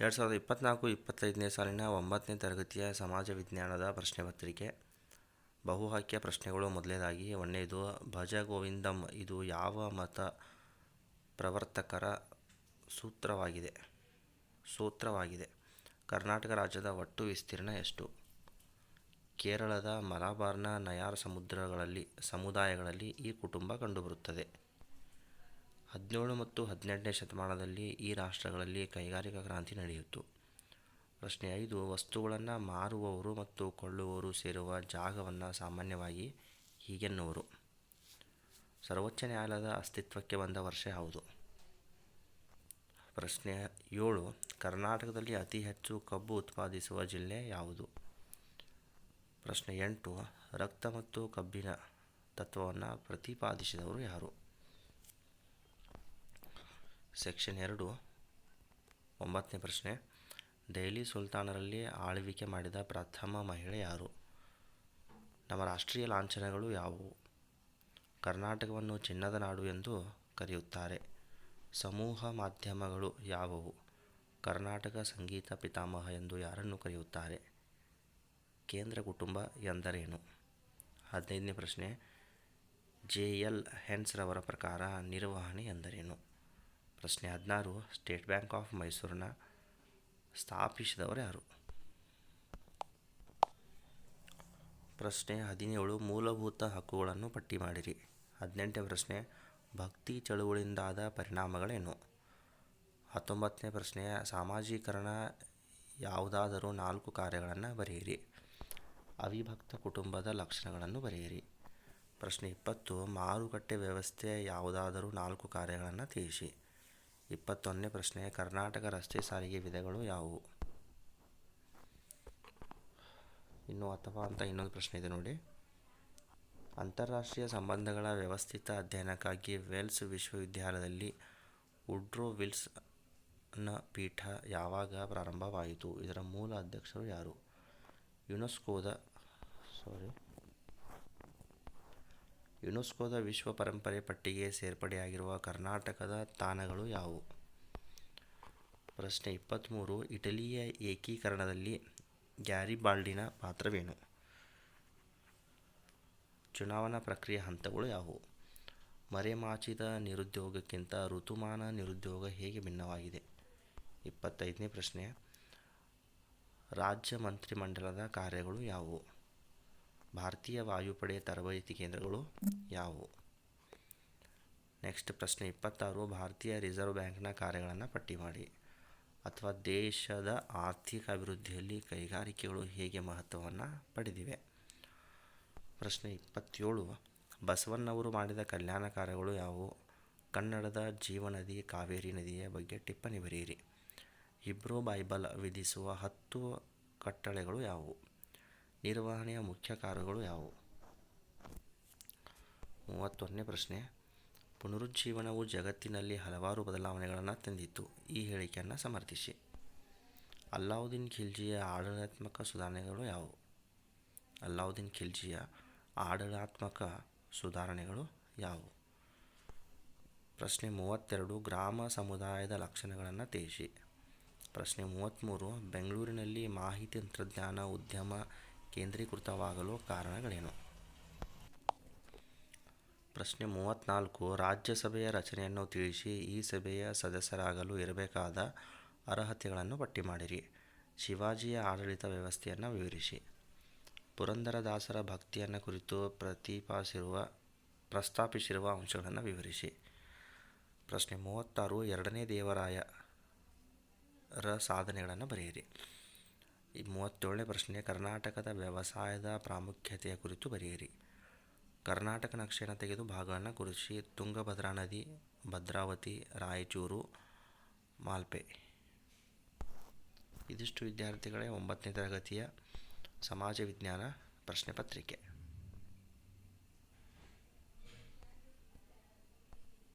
ಎರಡು ಸಾವಿರದ ಇಪ್ಪತ್ತ್ನಾಲ್ಕು ಇಪ್ಪತ್ತೈದನೇ ಸಾಲಿನ ಒಂಬತ್ತನೇ ತರಗತಿಯ ಸಮಾಜ ವಿಜ್ಞಾನದ ಪ್ರಶ್ನೆ ಪತ್ರಿಕೆ. ಬಹುಹಾಕ್ಯ ಪ್ರಶ್ನೆಗಳು ಮೊದಲನೇದಾಗಿ, ಒಂದನೇದು ಭಜ ಗೋವಿಂದಂ ಇದು ಯಾವ ಮತ ಪ್ರವರ್ತಕರ ಸೂತ್ರವಾಗಿದೆ? ಸೂತ್ರವಾಗಿದೆ. ಕರ್ನಾಟಕ ರಾಜ್ಯದ ಒಟ್ಟು ವಿಸ್ತೀರ್ಣ ಎಷ್ಟು? ಕೇರಳದ ಮಲಬಾರ್ನ ನಯಾರ್ ಸಮುದ್ರಗಳಲ್ಲಿ, ಸಮುದಾಯಗಳಲ್ಲಿ ಈ ಕುಟುಂಬ ಕಂಡುಬರುತ್ತದೆ. ಹದಿನೇಳು ಮತ್ತು ಹದಿನೆಂಟನೇ ಶತಮಾನದಲ್ಲಿ ಈ ರಾಷ್ಟ್ರಗಳಲ್ಲಿ ಕೈಗಾರಿಕಾ ಕ್ರಾಂತಿ ನಡೆಯಿತು. ಪ್ರಶ್ನೆ ಐದು, ವಸ್ತುಗಳನ್ನು ಮಾರುವವರು ಮತ್ತು ಕೊಳ್ಳುವವರು ಸೇರುವ ಜಾಗವನ್ನು ಸಾಮಾನ್ಯವಾಗಿ ಹೀಗೆನ್ನುವರು. ಸರ್ವೋಚ್ಚ ನ್ಯಾಯಾಲಯದ ಅಸ್ತಿತ್ವಕ್ಕೆ ಬಂದ ವರ್ಷ ಯಾವುದು? ಪ್ರಶ್ನೆ ಏಳು, ಕರ್ನಾಟಕದಲ್ಲಿ ಅತಿ ಹೆಚ್ಚು ಕಬ್ಬು ಉತ್ಪಾದಿಸುವ ಜಿಲ್ಲೆ ಯಾವುದು? ಪ್ರಶ್ನೆ ಎಂಟು, ರಕ್ತ ಮತ್ತು ಕಬ್ಬಿನ ತತ್ವವನ್ನು ಪ್ರತಿಪಾದಿಸಿದವರು ಯಾರು? ಸೆಕ್ಷನ್ ಎರಡು, ಒಂಬತ್ತನೇ ಪ್ರಶ್ನೆ. ದೆಹಲಿ ಸುಲ್ತಾನರಲ್ಲಿ ಆಳ್ವಿಕೆ ಮಾಡಿದ ಪ್ರಥಮ ಮಹಿಳೆ ಯಾರು? ನಮ್ಮ ರಾಷ್ಟ್ರೀಯ ಲಾಂಛನಗಳು ಯಾವುವು? ಕರ್ನಾಟಕವನ್ನು ಚಿನ್ನದ ನಾಡು ಎಂದು ಕರೆಯುತ್ತಾರೆ. ಸಮೂಹ ಮಾಧ್ಯಮಗಳು ಯಾವುವು? ಕರ್ನಾಟಕ ಸಂಗೀತ ಪಿತಾಮಹ ಎಂದು ಯಾರನ್ನು ಕರೆಯುತ್ತಾರೆ? ಕೇಂದ್ರ ಕುಟುಂಬ ಎಂದರೇನು? ಹದಿನೈದನೇ ಪ್ರಶ್ನೆ. ಜೆ ಎಲ್ ಹೆನ್ಸ್ರವರ ಪ್ರಕಾರ ನಿರ್ವಹಣೆ ಎಂದರೇನು ಪ್ರಶ್ನೆ ಹದಿನಾರು. ಸ್ಟೇಟ್ ಬ್ಯಾಂಕ್ ಆಫ್ ಮೈಸೂರಿನ ಸ್ಥಾಪಿಸಿದವರು ಯಾರು? ಪ್ರಶ್ನೆ ಹದಿನೇಳು. ಮೂಲಭೂತ ಹಕ್ಕುಗಳನ್ನು ಪಟ್ಟಿ ಮಾಡಿರಿ. ಹದಿನೆಂಟನೇ ಪ್ರಶ್ನೆ, ಭಕ್ತಿ ಚಳುವಳಿಯಿಂದಾದ ಪರಿಣಾಮಗಳೇನು? ಹತ್ತೊಂಬತ್ತನೇ ಪ್ರಶ್ನೆ ಸಾಮಾಜೀಕರಣ ಯಾವುದಾದರೂ ನಾಲ್ಕು ಕಾರ್ಯಗಳನ್ನು ಬರೆಯಿರಿ. ಅವಿಭಕ್ತ ಕುಟುಂಬದ ಲಕ್ಷಣಗಳನ್ನು ಬರೆಯಿರಿ. ಪ್ರಶ್ನೆ ಇಪ್ಪತ್ತು. ಮಾರುಕಟ್ಟೆ ವ್ಯವಸ್ಥೆ ಯಾವುದಾದರೂ ನಾಲ್ಕು ಕಾರ್ಯಗಳನ್ನು ತಿಳಿಸಿ ಇಪ್ಪತ್ತೊಂದನೇ ಪ್ರಶ್ನೆ, ಕರ್ನಾಟಕ ರಸ್ತೆ ಸಾರಿಗೆ ವಿಧಗಳು ಯಾವುವು? ಇನ್ನು ಅಥವಾ ಅಂತ ಇನ್ನೊಂದು ಪ್ರಶ್ನೆ ಇದೆ ನೋಡಿ. ಅಂತಾರಾಷ್ಟ್ರೀಯ ಸಂಬಂಧಗಳ ವ್ಯವಸ್ಥಿತ ಅಧ್ಯಯನಕ್ಕಾಗಿ ವೆಲ್ಸ್ ವಿಶ್ವವಿದ್ಯಾಲಯದಲ್ಲಿ ವುಡ್ರೋ ವಿಲ್ಸ್ನ ಪೀಠ ಯಾವಾಗ ಪ್ರಾರಂಭವಾಯಿತು? ಇದರ ಮೂಲ ಅಧ್ಯಕ್ಷರು ಯಾರು? ಯುನೆಸ್ಕೋದ ಸಾರಿ ಯುನೆಸ್ಕೋದ ವಿಶ್ವ ಪರಂಪರೆ ಪಟ್ಟಿಗೆ ಸೇರ್ಪಡೆಯಾಗಿರುವ ಕರ್ನಾಟಕದ ತಾಣಗಳು ಯಾವುವು? ಪ್ರಶ್ನೆ ಇಪ್ಪತ್ತ್ಮೂರು ಇಟಲಿಯ ಏಕೀಕರಣದಲ್ಲಿ ಗ್ಯಾರಿಬಾಲ್ಡಿನ ಪಾತ್ರವೇನು? ಚುನಾವಣಾ ಪ್ರಕ್ರಿಯೆ ಹಂತಗಳು ಯಾವುವು? ಮರೆಮಾಚಿದ ನಿರುದ್ಯೋಗಕ್ಕಿಂತ ಋತುಮಾನ ನಿರುದ್ಯೋಗ ಹೇಗೆ ಭಿನ್ನವಾಗಿದೆ? ಇಪ್ಪತ್ತೈದನೇ ಪ್ರಶ್ನೆ. ರಾಜ್ಯ ಮಂತ್ರಿಮಂಡಲದ ಕಾರ್ಯಗಳು ಯಾವುವು? ಭಾರತೀಯ ವಾಯುಪಡೆ ತರಬೇತಿ ಕೇಂದ್ರಗಳು ಯಾವುವು? ನೆಕ್ಸ್ಟ್ ಪ್ರಶ್ನೆ ಇಪ್ಪತ್ತಾರು. ಭಾರತೀಯ ರಿಸರ್ವ್ ಬ್ಯಾಂಕ್ನ ಕಾರ್ಯಗಳನ್ನು ಪಟ್ಟಿ ಮಾಡಿ. ಅಥವಾ ದೇಶದ ಆರ್ಥಿಕ ಅಭಿವೃದ್ಧಿಯಲ್ಲಿ ಕೈಗಾರಿಕೆಗಳು ಹೇಗೆ ಮಹತ್ವವನ್ನು ಪಡೆದಿವೆ? ಪ್ರಶ್ನೆ ಇಪ್ಪತ್ತೇಳು. ಬಸವಣ್ಣವರು ಮಾಡಿದ ಕಲ್ಯಾಣ ಕಾರ್ಯಗಳು ಯಾವುವು? ಕನ್ನಡದ ಜೀವನದಿ ಕಾವೇರಿ ನದಿಯ ಬಗ್ಗೆ ಟಿಪ್ಪಣಿ ಬರೆಯಿರಿ. ಇಬ್ರೋ ಬೈಬಲ್ ವಿಧಿಸುವ ಹತ್ತು ಕಟ್ಟಳೆಗಳು ಯಾವುವು? ನಿರ್ವಹಣೆಯ ಮುಖ್ಯ ಕಾರ್ಯಗಳು ಯಾವುವು? ಮೂವತ್ತೊಂದನೇ ಪ್ರಶ್ನೆ. ಪುನರುಜ್ಜೀವನವು ಜಗತ್ತಿನಲ್ಲಿ ಹಲವಾರು ಬದಲಾವಣೆಗಳನ್ನು ತಂದಿತ್ತು. ಈ ಹೇಳಿಕೆಯನ್ನು ಸಮರ್ಥಿಸಿ. ಅಲ್ಲಾವುದ್ದೀನ್ ಖಿಲ್ಜಿಯ ಆಡಳಿತಾತ್ಮಕ ಸುಧಾರಣೆಗಳು ಯಾವುವು? ಅಲ್ಲಾವುದ್ದೀನ್ ಖಿಲ್ಜಿಯ ಆಡಳಿತಾತ್ಮಕ ಸುಧಾರಣೆಗಳು ಯಾವುವು? ಪ್ರಶ್ನೆ ಮೂವತ್ತೆರಡು, ಗ್ರಾಮ ಸಮುದಾಯದ ಲಕ್ಷಣಗಳನ್ನು ತಿಳಿಸಿ. ಪ್ರಶ್ನೆ ಮೂವತ್ತ್ಮೂರು ಬೆಂಗಳೂರಿನಲ್ಲಿ ಮಾಹಿತಿ ತಂತ್ರಜ್ಞಾನ ಉದ್ಯಮ ಕೇಂದ್ರೀಕೃತವಾಗಲು ಕಾರಣಗಳೇನು? ಪ್ರಶ್ನೆ ಮೂವತ್ತ್ನಾಲ್ಕು ರಾಜ್ಯಸಭೆಯ ರಚನೆಯನ್ನು ತಿಳಿಸಿ ಈ ಸಭೆಯ ಸದಸ್ಯರಾಗಲು ಇರಬೇಕಾದ ಅರ್ಹತೆಗಳನ್ನು ಪಟ್ಟಿ ಮಾಡಿರಿ. ಶಿವಾಜಿಯ ಆಡಳಿತ ವ್ಯವಸ್ಥೆಯನ್ನು ವಿವರಿಸಿ. ಪುರಂದರದಾಸರ ಭಕ್ತಿಯನ್ನು ಕುರಿತು ಪ್ರತಿಪಾದಿಸಿರುವ ಪ್ರಸ್ತಾಪಿಸಿರುವ ಅಂಶಗಳನ್ನು ವಿವರಿಸಿ. ಪ್ರಶ್ನೆ ಮೂವತ್ತಾರು. ಎರಡನೇ ದೇವರಾಯ ರ ಸಾಧನೆಗಳನ್ನು ಬರೆಯಿರಿ. ಈ ಮೂವತ್ತೇಳನೇ ಪ್ರಶ್ನೆ, ಕರ್ನಾಟಕದ ವ್ಯವಸಾಯದ ಪ್ರಾಮುಖ್ಯತೆಯ ಕುರಿತು ಬರೆಯಿರಿ. ಕರ್ನಾಟಕ ನಕ್ಷೆಯನ್ನು ತೆಗೆದು ಭಾಗವನ್ನು ಕುರಿಸಿ ತುಂಗಭದ್ರಾ ನದಿ, ಭದ್ರಾವತಿ, ರಾಯಚೂರು, ಮಾಲ್ಪೆ. ಇದಿಷ್ಟು ವಿದ್ಯಾರ್ಥಿಗಳೇ ಒಂಬತ್ತನೇ ತರಗತಿಯ ಸಮಾಜ ವಿಜ್ಞಾನ ಪ್ರಶ್ನೆ ಪತ್ರಿಕೆ.